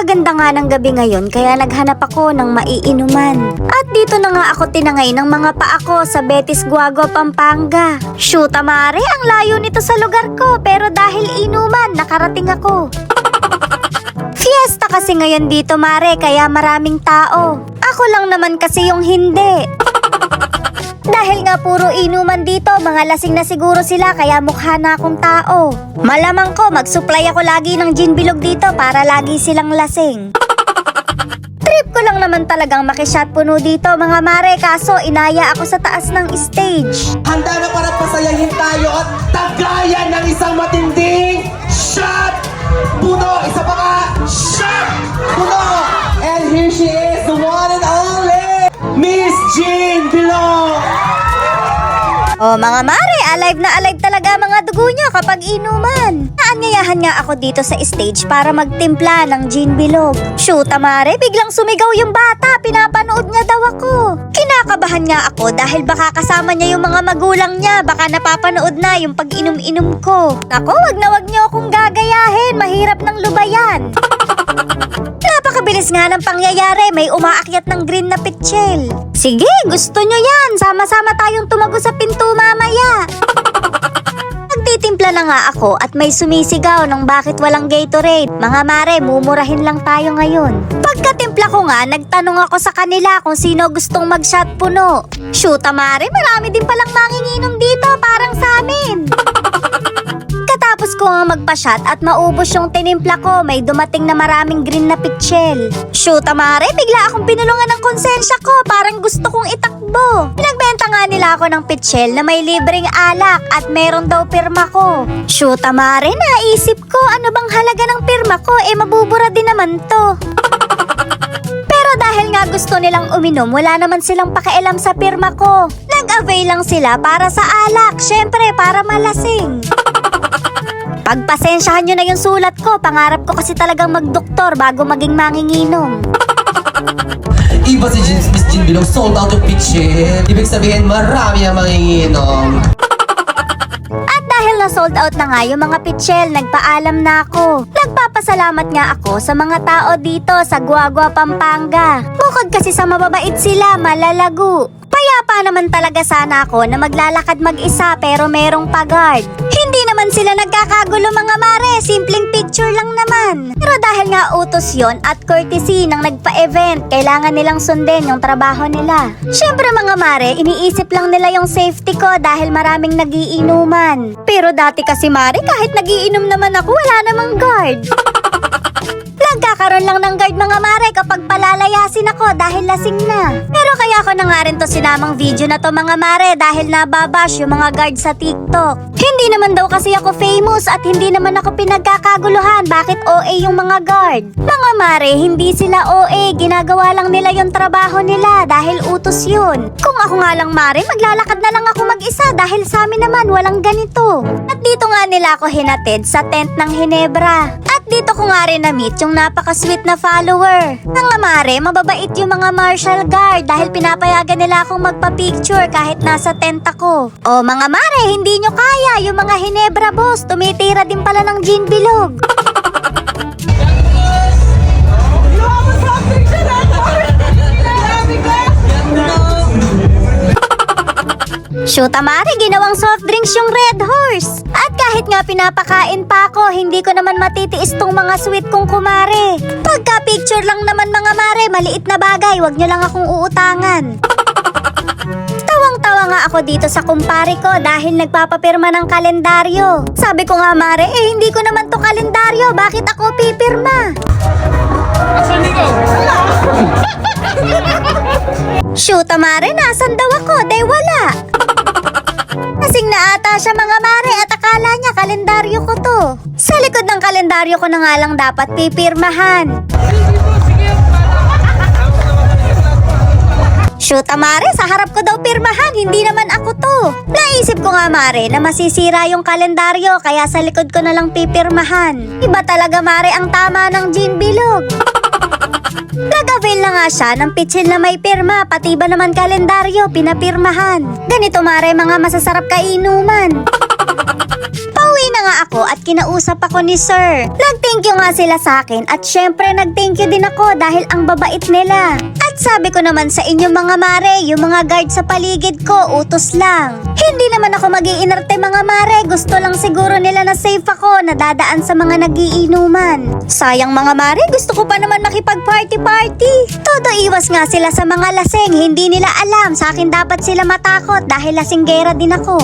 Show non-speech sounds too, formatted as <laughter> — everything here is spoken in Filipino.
Napakaganda nga ng gabi ngayon kaya naghanap ako ng maiinuman. At dito na nga ako tinangay ng mga paa ko sa Betis Guago, Pampanga. Shoot mare, ang layo nito sa lugar ko pero dahil inuman, nakarating ako. Fiesta kasi ngayon dito mare kaya maraming tao. Ako lang naman kasi yung hindi. Dahil nga puro inuman dito, mga lasing na siguro sila kaya mukha na akong tao. Malamang ko, mag-supply ako lagi ng gin bilog dito para lagi silang lasing. Trip ko lang naman talagang makishot puno dito mga mare kaso inaya ako sa taas ng stage. Handa na para pasayahin tayo at tagayan ng isang matinding shot! Puno! Isa pa ka! Shot! Puno! Oh mga mare, alive na alive talaga mga dugo nyo kapag inuman. Naanyayahan nga ako dito sa stage para magtimpla ng gin bilog. Shoot mare, biglang sumigaw yung bata, pinapanood niya daw ako. Kinakabahan nga ako dahil baka kasama niya yung mga magulang niya, baka napapanood na yung pag-inom-inom ko. Nako, wag na wag niyo akong gagayahin, mahirap ng lubayan. Napakabilis nga ng pangyayari, may umaakyat ng green na pitchel. Sige, gusto nyo yan. Sama-sama tayong tumago sa pinto mamaya. Nagtitimpla na nga ako at may sumisigaw ng bakit walang Gatorade. Mga mare, mumurahin lang tayo ngayon. Pagkatimpla ko nga, nagtanong ako sa kanila kung sino gustong mag-shot puno. Shoot mare, marami din palang manginginom dito parang sa amin. Katapos ko nga magpa-shot at maubos yung tinimpla ko, may dumating na maraming green na pitchel. Shoot, amare, bigla akong pinulungan ng konsensya ko, parang gusto kong itakbo. Pinagbenta nga nila ako ng pitchel na may libreng alak at meron daw pirma ko. Shoot, amare, naisip ko, ano bang halaga ng pirma ko, eh mabubura din naman to. Pero dahil nga gusto nilang uminom, wala naman silang pakialam sa pirma ko. Nag-avail lang sila para sa alak, syempre para malasing. Pagpasensyahan nyo na yung sulat ko, pangarap ko kasi talagang magdoktor bago maging manginginom. Iba si Jean, Miss Jean Bilong, sold out yung pitchin. Ibig sabihin, marami ang manginginom. At dahil na sold out na nga yung mga pitchel, nagpaalam na ako. Nagpapasalamat nga ako sa mga tao dito sa Guagua, Pampanga. Bukod kasi sa mababait sila, malalago. Payapa naman talaga sana ako na maglalakad mag-isa pero merong pagard. Naman sila nagkakagulo mga mare, simpleng picture lang naman. Pero dahil nga utos yon at courtesy ng nagpa-event, kailangan nilang sundin yung trabaho nila. Siyempre mga mare, iniisip lang nila yung safety ko dahil maraming nagiinuman. Pero dati kasi mare, kahit nagiinom naman ako, wala namang guard. Nagkakaroon lang ng guard mga mare kapag palalayasin ako dahil lasing na. Pero kaya ko na nga rin to sinamang video na to mga mare dahil nababash yung mga guard sa TikTok. Hindi naman daw kasi ako famous at hindi naman ako pinagkakaguluhan bakit OA yung mga guard. Mga mare, hindi sila OA, ginagawa lang nila yung trabaho nila dahil utos yun. Kung ako nga lang mare, maglalakad na lang ako mag-isa dahil sa amin naman walang ganito. At dito nga nila ako hinatid sa tent ng Hinebra. At dito ko nga rin na-meet yung napaka-sweet na follower. Mga mare, mababait yung mga martial guard dahil pinapayagan nila akong magpa-picture kahit nasa tent ako. O mga mare, hindi nyo kaya yung mga Hinebra boss, tumitira din pala ng gin bilog. Shoot amari, ginawang soft drinks yung Red Horse. At kahit nga pinapakain pa ako, hindi ko naman matitiis tong mga sweet kong kumare. Pagka picture lang naman mga mare, maliit na bagay, wag nyo lang akong uutangan. Tawang-tawa nga ako dito sa kumpare ko dahil nagpapapirma ng kalendaryo. Sabi ko nga mare, eh hindi ko naman to kalendaryo, bakit ako pipirma? <laughs> Shoot, mare, nasan daw ako? Day wala. Kasing na ata siya mga mare at akala niya kalendaryo ko to. Sa likod ng kalendaryo ko na nga lang dapat pipirmahan. Shoot, mare, sa harap ko daw pirmahan, hindi naman ako to. Naisip ko nga mare na masisira yung kalendaryo kaya sa likod ko na lang pipirmahan. Iba talaga mare ang tama ng gin bilog. Nag-avail na nga siya ng pitsil na may pirma, pati ba naman kalendaryo, pinapirmahan. Ganito mare mga masasarap kainuman. Ako at kinausap ako ni sir. Nag-thank you nga sila sa akin at syempre nag-thank you din ako dahil ang babait nila. At sabi ko naman sa inyo mga mare, yung mga guard sa paligid ko, utos lang. Hindi naman ako magiinarte mga mare, gusto lang siguro nila na safe ako na dadaan sa mga nagiinuman. Sayang mga mare, gusto ko pa naman makipag-party-party. Todo iwas nga sila sa mga laseng, hindi nila alam sa akin dapat sila matakot dahil lasinggera din ako.